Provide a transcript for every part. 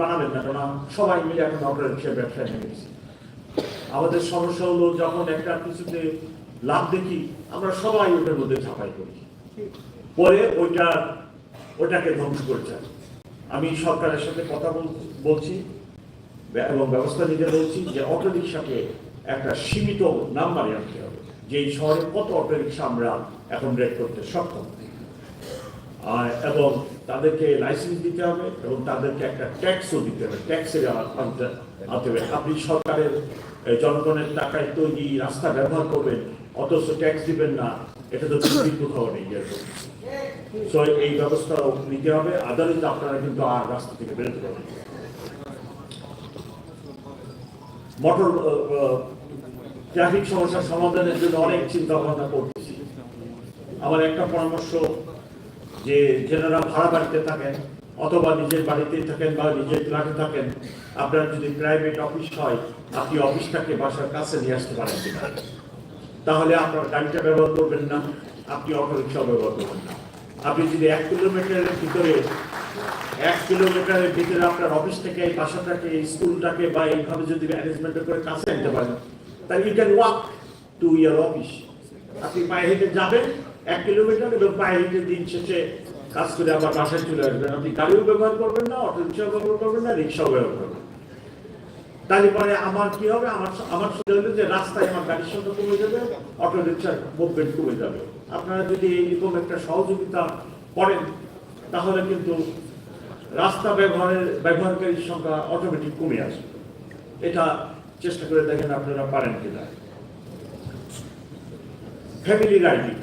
বানাবেন না কেন সবাই মিলে এখন অটো রিক্সা ব্যবসায় নেমেছি আমাদের সমস্যা হলো যখন একটা কিছুতে লাভ দেখি, আমরা সবাই ওটার মধ্যে ছাপাই করি পরে ওইটা ওটাকে ধ্বংস করে যায় আমি সরকারের সাথে কথা বলছি এবং ব্যবস্থা নিতে বলছি যে অটো রিক্সাকে একটা সীমিত নাম্বারে আনতে হবে। যে এই শহরে কত অটো রিক্সা আমরা এখন রেড করতে সক্ষম? এবং তাদেরকে লাইসেন্স দিতে হবে এবং তাদেরকে একটা ট্যাক্সও দিতে হবে। ট্যাক্সের আনতে আনতে হবে। আপনি সরকারের জনগণের টাকায় তৈরি রাস্তা ব্যবহার করবেন, অথচ ট্যাক্স দিবেন না, এটা তো কোথাও নেই এই ব্যবস্থাও নিতে হবে। আদালতে আপনারা কিন্তু আর রাস্তা থেকে বেরোতে পারবেন মোটর ট্রাফিক সমস্যার সমাধানের জন্য অনেক চিন্তা ভাবনা করতেছি। আমার একটা পরামর্শ যে যেনারা ভাড়া বাড়িতে থাকেন অথবা নিজের বাড়িতে থাকেন বা নিজের ফ্ল্যাটে থাকেন, আপনার যদি প্রাইভেট অফিস হয়, আপনি অফিসটাকে বাসার কাছে নিয়ে আসতে পারেন কিনা? তাহলে আপনার গাড়িটা ব্যবহার করবেন না, আপনি অটো ব্যবহার করবেন না। আপনি যদি এক কিলোমিটারের ভিতরে, এক কিলোমিটারের ভিতরে আপনার অফিস থেকে এই বাসাটাকে স্কুলটাকে বা এইভাবে যদি অ্যারেঞ্জমেন্ট করে কাছে আনতে পারেন, তাহলে you can walk to your office আপনি পায়ে হেঁটে যাবেন এক কিলোমিটার এবং হেঁটে দিন শেষে কাজ করে আবার বাসায় চলে আসবেন। আপনি গাড়িও ব্যবহার করবেন না অটো রিক্সাও ব্যবহার করবেন না রিক্সাও ব্যবহার করবেন। তাহলে পরে আমার কি হবে? আমার আমার হলো যে রাস্তায় আমার গাড়ির সংখ্যা কমে যাবে অটো রিক্সার মুভমেন্ট কমে যাবে। আপনারা যদি এইরকম একটা সহযোগিতা করেন, তাহলে কিন্তু রাস্তা ব্যবহারের, ব্যবহারকারীর সংখ্যা অটোমেটিক কমে আসবে। এটা চেষ্টা করে দেখেন আপনারা পারেন কিনা। ফ্যামিলি রাইডিং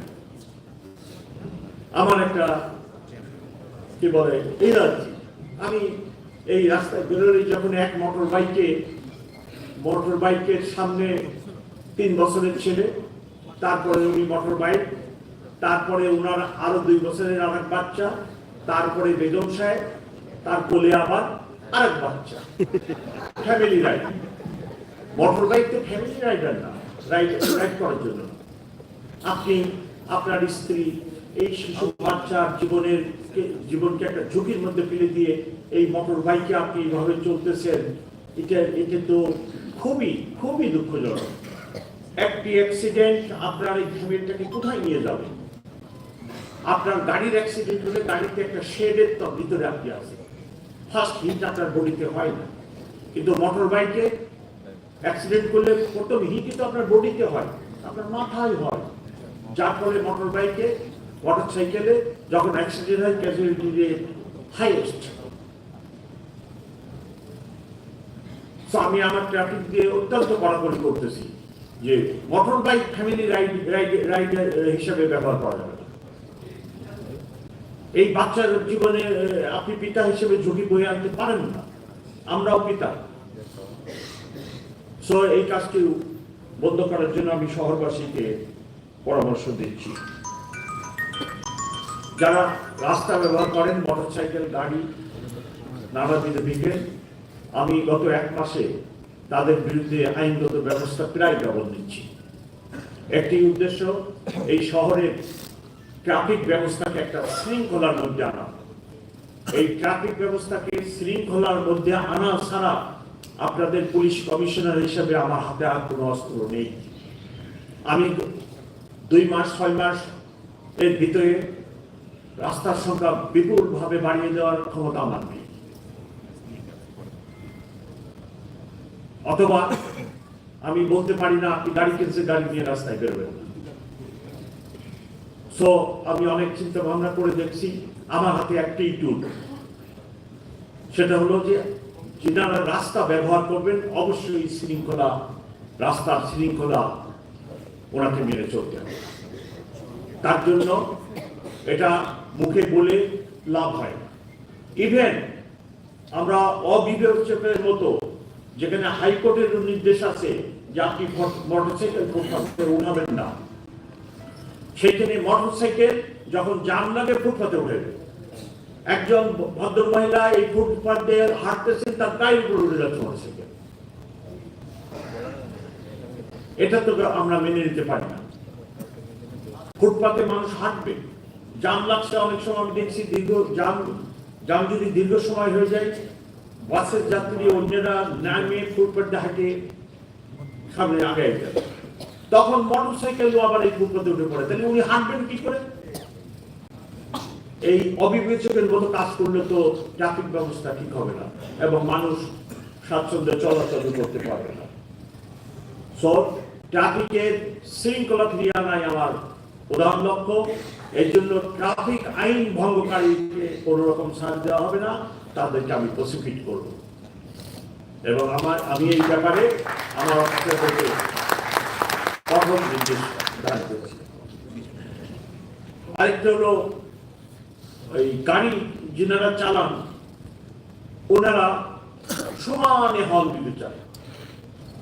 আমার একটা, কি বলে, এনার্জি। আমি এই রাস্তায় বেরোলে যখন এক মোটর বাইকে মোটর বাইকের সামনে তিন বছরের ছেলে, তারপরে উনি মোটর বাইক তারপরে ওনার আরও দুই বছরের আর বাচ্চা, তারপরে বেগম সাহেব, তার কোলে আবার আরেক বাচ্চা। ফ্যামিলি রাইড মোটর বাইক তো ফ্যামিলি রাইডার না রাইড রাইড করার জন্য। আপনি, আপনার স্ত্রী এই শিশু বাচ্চার জীবনের জীবনকে একটা ঝুঁকির মধ্যে ফেলে দিয়ে এই মোটর বাইকে আপনি এইভাবে চলতেছেন, এটা এটা তো খুবই খুবই দুঃখজনক। একটি অ্যাক্সিডেন্ট আপনার এই ফ্যামিলিটাকে কোথায় নিয়ে যাবে? আপনার গাড়ির অ্যাক্সিডেন্ট হলে গাড়িতে একটা শেডের তো ভিতরে আপনি আছেন। ফার্স্ট হিট আপনার বডিতে হয় না। কিন্তু মোটর বাইকে অ্যাক্সিডেন্ট করলে প্রথম হিটই তো আপনার বডিতে হয়, আপনার মাথায় হয়। যার ফলে মোটর বাইকে মোটর সাইকেলে যখন অ্যাক্সিডেন্ট হয় ক্যাজুয়ালিটি রেট হাইয়েস্ট আমি আমার ট্রাফিক দিয়ে অত্যন্ত কড়াকড়ি করতেছি যে motor bike family ride rider হিসাবে ব্যবহার করা যাবে। এই বাচ্চার জীবনে আপনি পিতা হিসেবে ঝুঁকি বয়ে আনতে পারেন না। আমরাও পিতা। সো এই কাজটি বন্ধ করার জন্য আমি শহরবাসীকে পরামর্শ দিচ্ছি। যারা রাস্তা ব্যবহার করেন মোটরসাইকেল গাড়ি, নানাবিধ দিকে, আমি গত এক মাসে তাদের বিরুদ্ধে আইনগত ব্যবস্থা প্রায় গ্রহণ নিচ্ছি। একটি উদ্দেশ্য, এই শহরের ট্রাফিক ব্যবস্থাকে একটা শৃঙ্খলার মধ্যে আনা। এই ট্রাফিক ব্যবস্থাকে শৃঙ্খলার মধ্যে আনা ছাড়া আপনাদের পুলিশ কমিশনার হিসেবে আমার হাতে আর কোনো অস্ত্র নেই। আমি দুই মাস, ছয় মাস এর ভিতরে রাস্তার সংখ্যা বিপুলভাবে বাড়িয়ে দেওয়ার ক্ষমতা আমার নেই। অথবা আমি বলতে পারি না আপনি গাড়ি কিনছে, গাড়ি নিয়ে রাস্তায় বেরোবেন সো আমি অনেক চিন্তা ভাবনা করে দেখছি, আমার হাতে একটাই টুল সেটা হলো যে, যারা রাস্তা ব্যবহার করবেন, অবশ্যই শৃঙ্খলা, রাস্তার শৃঙ্খলা ওনাকে মেনে চলতে হবে। তার জন্য এটা মুখে বলে লাভ হয়। ইভেন আমরা অবিবেচকের মতো যেখানে হাইকোর্টের নির্দেশ আছে যে আপনি মোটরসাইকেল ফুটপাথে উঠাবেন না সেখানে মোটরসাইকেল যখন জাম লাগে ফুটপাতে উঠে যাবে। একজন ভদ্র মহিলা এই ফুটপাথ হাঁটতেছেন, তার গায়ের উপর উঠে যাচ্ছে মোটরসাইকেল। এটা তো আমরা মেনে নিতে পারি না। ফুটপাতে মানুষ হাঁটবে। জাম লাগছে অনেক সময়, আমি দেখছি দীর্ঘ জাম জাম যদি দীর্ঘ সময় হয়ে যায়, বাসের যাত্রী অন্যরা নামে ফুটপাতে হাঁটে, সামনে আগে যাবে তখন মোটর সাইকেলও আবার এই ফুটপাতে উঠে পড়ে। তাহলে উনি হাঁটবেন কি করে? এই অবিবেচকের মতো কাজ করলে তো ট্রাফিক ব্যবস্থা ঠিক হবে না, এবং মানুষ স্বাচ্ছন্দ্যে চলাচল করতে পারবে না। সব ট্রাফিকের শৃঙ্খলা ফিরিয়ে আনাই আমার প্রধান লক্ষ্য, এর জন্য ট্রাফিক আইন ভঙ্গকারীকে কোনো রকম ছাড় দেওয়া হবে না, তাদেরকে আমি প্রসিকিউট করব। এবং আমার, আমি এই ব্যাপারে আমার অফিসারদেরকে কঠোর নির্দেশ দান করেছি। আরেকটা হলো ওই গাড়ি যিনারা চালান, ওনারা সমানে হল দিতে চায়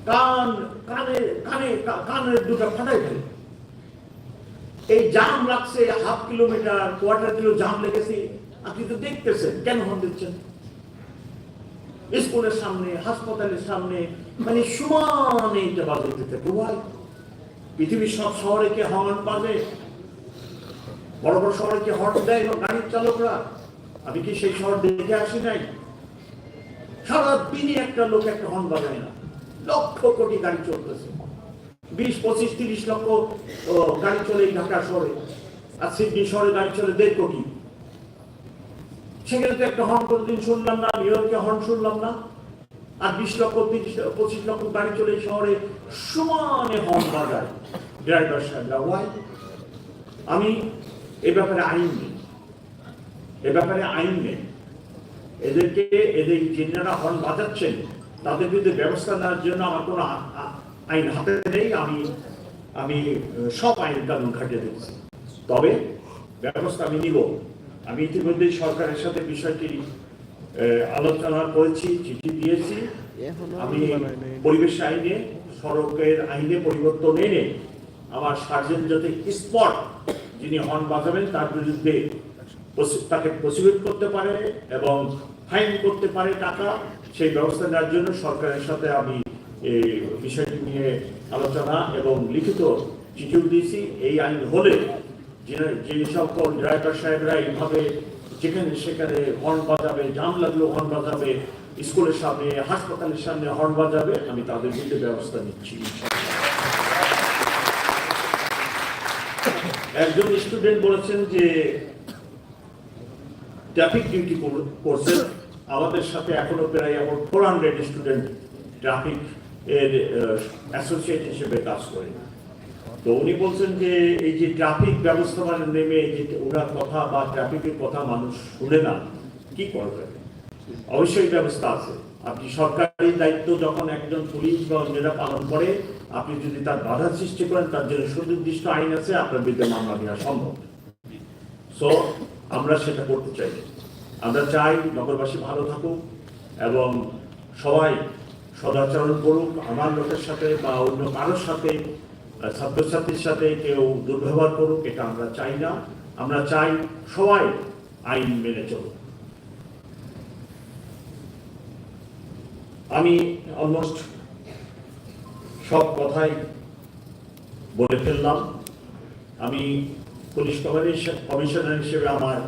কান, কানে কানে, কানের দুটো ফাটাই ফেলে। এই জাম লাগছে, হাফ কিলোমিটার, কোয়ার্টার কিলো জাম লেগেছে। আপনি তো দেখতেছেন, কেন হর্ন দিচ্ছেন? স্কুলের সামনে, হাসপাতালের সামনে মানে সমানে এটা বাজে দিতে প্রভাব পৃথিবীর সব শহরে কে হর্ন পাবে? বড় বড় শহরে কি হর্ন দেয় এবং গাড়ির চালকরা? আমি কি সেই শহর দেখে আসি নাই? সারাদিনই একটা লোক একটা হর্ন বাজায় না। লক্ষ কোটি গাড়ি চলতেছে। বিশ, পঁচিশ, তিরিশ লক্ষ গাড়ি চলে এই ঢাকা শহরে। আর সিডনি শহরে গাড়ি চলে দেড় কোটি। সেখানে তো একটা হর্ন কোনদিন শুনলাম না, নিউ ইয়র্কে হর্ন শুনলাম না। আর বিশ লক্ষ, তিরিশ, পঁচিশ লক্ষ গাড়ি চলে শহরে সমানে হর্ন বাজায়। ড্রাইভার সাহেবরা, ওয়াই, আমি এ ব্যাপারে আইন নেই। এ ব্যাপারে আইন নেই। এদেরকে, এদের যিনারা হর্ন বাজাচ্ছেন, তাদের বিরুদ্ধে ব্যবস্থা নেওয়ার জন্য আমার কোনো আইন হাতে নেই, আমি আমি সব আইন কানুন খাটিয়ে দিচ্ছি। তবে ব্যবস্থা আমি নিব। আমি ইতিমধ্যেই সরকারের সাথে বিষয়টি আলোচনা করেছি, চিঠি দিয়েছি। আমি পরিবেশ আইনে, সড়কের আইনে পরিবর্তন এনে আমার সার্জন যাতে স্পট যিনি হর্ন বাজাবেন, তার বিরুদ্ধে তাকে প্রসিকিউট করতে পারে এবং ফাইন করতে পারে টাকা, সেই ব্যবস্থা নেওয়ার জন্য সরকারের সাথে আমি এই বিষয়টি নিয়ে আলোচনা এবং লিখিত চিঠিও দিয়েছি। এই আইন হলে যে- সকল ড্রাইভার সাহেবরা এইভাবে যেখানে সেখানে হর্ন বাজাবে, জাম লাগলেও হর্ন বাজাবে, স্কুলের সামনে, হাসপাতালের সামনে হর্ন বাজাবে, আমি তাদের বিরুদ্ধে ব্যবস্থা নিচ্ছি। একজন স্টুডেন্ট বলেছেন যে ট্রাফিক ডিউটি করছেন। আমাদের সাথে এখনও প্রায় এখন ফোর হান্ড্রেড স্টুডেন্ট ট্রাফিক এর অ্যাসোসিয়েট হিসেবে কাজ করে তো উনি বলছেন যে, এই যে ট্রাফিক ব্যবস্থাপনা নেমে যে ওনার কথা বা ট্রাফিকের কথা মানুষ শুনে না, কি করবে? অবশ্যই ব্যবস্থা আছে। আপনি সরকারি দায়িত্ব যখন একজন পুলিশ বা অন্যরা পালন করে, আপনি যদি তার বাধা সৃষ্টি করেন, তার জন্য সুনির্দিষ্ট আইন আছে, আপনার বিরুদ্ধে মামলা নেওয়া সম্ভব। সো আমরা সেটা করতে চাই। আমরা চাই নগরবাসী ভালো থাকুক এবং সবাই সদাচরণ করুক, আমার লোকের সাথে বা অন্য কারোর সাথে ছাত্রছাত্রীর সাথে কেউ দুর্ব্যবহার করুক, এটা আমরা চাই না। আমরা চাই সবাই আইন মেনে চলুক। আমি অলমোস্ট সব কথাই বলে ফেললাম। আমি পুলিশ কমিশন- কমিশনার হিসেবে আমার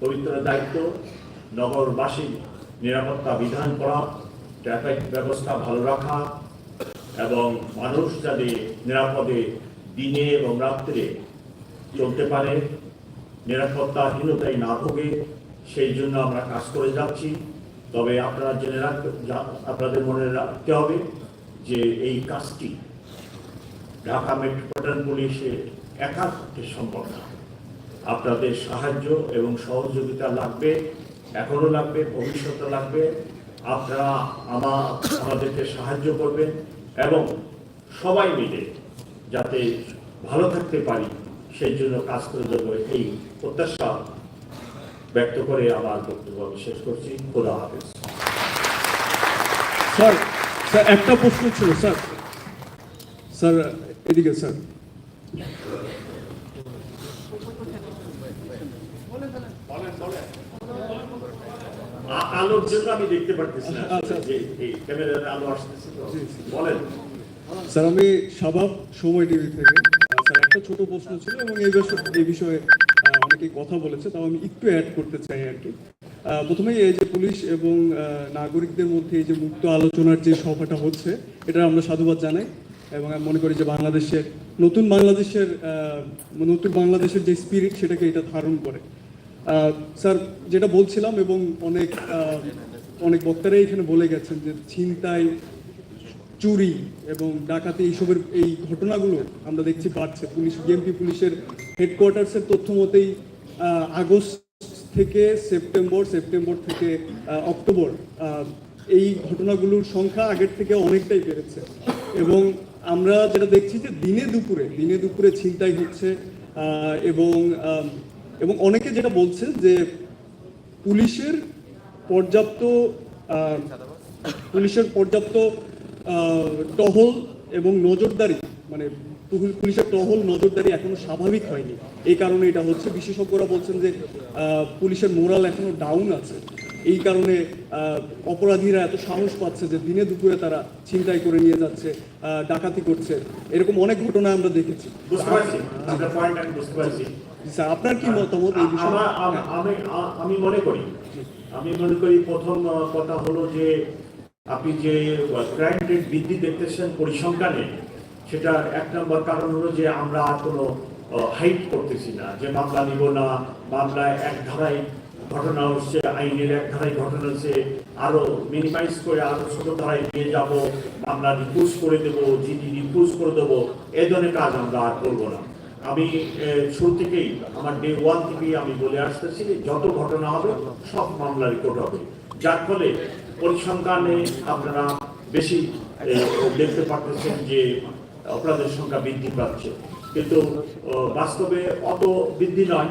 পবিত্র দায়িত্ব, নগরবাসীর নিরাপত্তা বিধান করা। ট্রাফিক ব্যবস্থা ভালো রাখা এবং মানুষ যাতে নিরাপদে দিনে এবং রাত্রে চলতে পারে, নিরাপত্তাহীনতায় না ভোগে, সেই জন্য আমরা কাজ করে যাচ্ছি। তবে আপনারা জেনে রাখতে আপনাদের মনে রাখতে হবে যে এই কাজটি ঢাকা মেট্রোপলিটন পুলিশের একা পক্ষে সম্ভব না আপনাদের সাহায্য এবং সহযোগিতা লাগবে, এখনও লাগবে, ভবিষ্যতে লাগবে। আপনারা আমা, আমাদেরকে সাহায্য করবেন এবং সবাই মিলে যাতে ভালো থাকতে পারি, সেই জন্য কাজ করে দেবো এই প্রত্যাশা ব্যক্ত করে আমার বক্তব্য আমি শেষ করছি। খোদা হাফেজ। স্যার স্যার, একটা প্রশ্ন ছিল, স্যার। স্যার, এদিকে, স্যার। আলোর জন্য আমি দেখতে পারতেছি না। আচ্ছা, আচ্ছা। যে এই ক্যামেরার আলো আসতেছে তো। বলেন। স্যার আমি স্বভাব সময় টিভি থেকে। স্যার একটা ছোট প্রশ্ন ছিল এবং এই বিষয়ে এই বিষয়ে আহ, কথা বলেছে তাও আমি একটু অ্যাড করতে চাই আর কি। প্রথমেই এই যে পুলিশ এবং নাগরিকদের মধ্যে এই যে মুক্ত আলোচনার যে সভাটা হচ্ছে এটা আমরা সাধুবাদ জানাই এবং আমি মনে করি যে বাংলাদেশের নতুন বাংলাদেশের আহ, নতুন বাংলাদেশের যে স্পিরিট সেটাকে এটা ধারণ করে। স্যার, যেটা বলছিলাম এবং অনেক অনেক বক্তারাই এখানে বলে গেছেন যে ছিনতাই, চুরি এবং ডাকাতি এইসবের এই ঘটনাগুলো আমরা দেখছি বাড়ছে। পুলিশ বিএমপি পুলিশের হেডকোয়ার্টার্সের তথ্য মতেই আগস্ট থেকে সেপ্টেম্বর সেপ্টেম্বর থেকে অক্টোবর এই ঘটনাগুলোর সংখ্যা আগের থেকে অনেকটাই বেড়েছে। এবং আমরা যেটা দেখছি যে দিনে দুপুরে দিনে দুপুরে ছিনতাই হচ্ছে এবং এবং অনেকে যেটা বলছে যে পুলিশের পর্যাপ্ত পুলিশের পর্যাপ্ত টহল এবং নজরদারি মানে পুলিশের টহল, নজরদারি এখনও স্বাভাবিক হয়নি। এই কারণে এটা হচ্ছে। বিশেষজ্ঞরা বলছেন যে পুলিশের মোরাল এখনও ডাউন আছে। এই কারণে অপরাধীরা এত সাহস পাচ্ছে যে দিনে দুপুরে তারা ছিনতাই করে নিয়ে যাচ্ছে ডাকাতি করছে। এরকম অনেক ঘটনা আমরা দেখেছি। বুঝতে পারছি। স্যার আপনার কি মতামত আমি আমি মনে করি, আমি মনে করি প্রথম কথা হলো যে আপনি যে ক্রাইম রেট বৃদ্ধি দেখতেছেন পরিসংখ্যানে, সেটার এক নম্বর কারণ হলো যে আমরা আর কোনো হাইট করতেছি না, যে মামলা নিব না, মামলায় এক ধারায় ঘটনা হচ্ছে, আইনের এক ধারায় ঘটনা হচ্ছে, আরও মিনিমাইজ করে আরও ছোট ধারায় নিয়ে যাব, মামলা রিপুজ করে দেবো, জিডি রিপুজ করে দেবো, এ ধরনের কাজ আমরা আর করব না। আমি শুরু থেকেই আমার ডে ওয়ান থেকেই আমি বলে আসতেছি যে যত ঘটনা হবে, সব মামলা রিপোর্ট হবে। যার ফলে পরিসংখ্যানে আপনারা বেশি দেখতে পারতেছেন যে অপরাধের সংখ্যা বৃদ্ধি পাচ্ছে। কিন্তু বাস্তবে অত বৃদ্ধি নয়।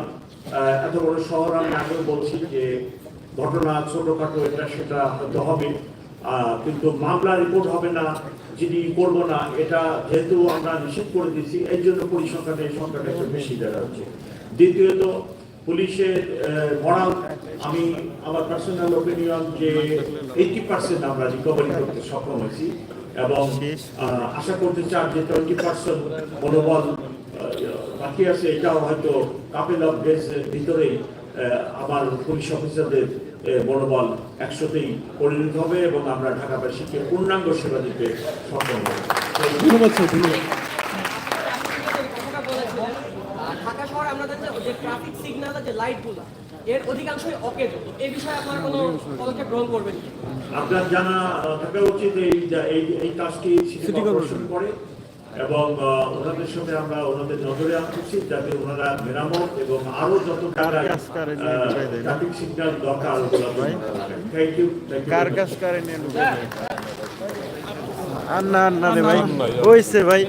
এত বড় শহর আমি আগেও বলছি যে ঘটনা ছোটখাটো, এটা সেটা হয়তো হবে। কিন্তু মামলা রিপোর্ট হবে না। যিনি করব না, এটা যেহেতু আমরা নিষেধ করে দিচ্ছি এই জন্য পরিসংখ্যাটা এই সংখ্যাটা একটু বেশি দেখা হচ্ছে। দ্বিতীয়ত, পুলিশের মরাল, আমি আমার পার্সোনাল ওপিনিয়ন যে এইটি পার্সেন্ট আমরা রিকভারি করতে সক্ষম হয়েছি এবং আশা করতে চান যে টোয়েন্টি পার্সেন্ট মনোবল বাকি আছে, এটাও হয়তো কাপেল অফ ডেজ ভিতরেই আমার পুলিশ অফিসারদের মনোবল একশোতেই পরিণত হবে এবং আমরা ঢাকাবাসীকে পূর্ণাঙ্গ সেবা দিতে সক্ষম হব। ধন্যবাদ স্যার ধন্যবাদ। ঢাকা শহরে আমাদের যে- যে ট্রাফিক যে লাইটগুলো এর অধিকাংশই অকেজ। এই বিষয়ে আপনারা কোনো পদক্ষেপ গ্রহণ করবেন আপনার জানা থাকা উচিত এই এই এই কাজটি সিটি কর্পোরেশন। করে। এবং ওনাদের সাথে আমরা ওনাদের নজরে আনতেছি যাতে ওনারা মেরামত এবং আরও যত ট্রাফিক সিগন্যাল দরকার ওগুলো থ্যাংক ইউ কার কাজ করেন আর না না রে ভাই। হইছে ভাই।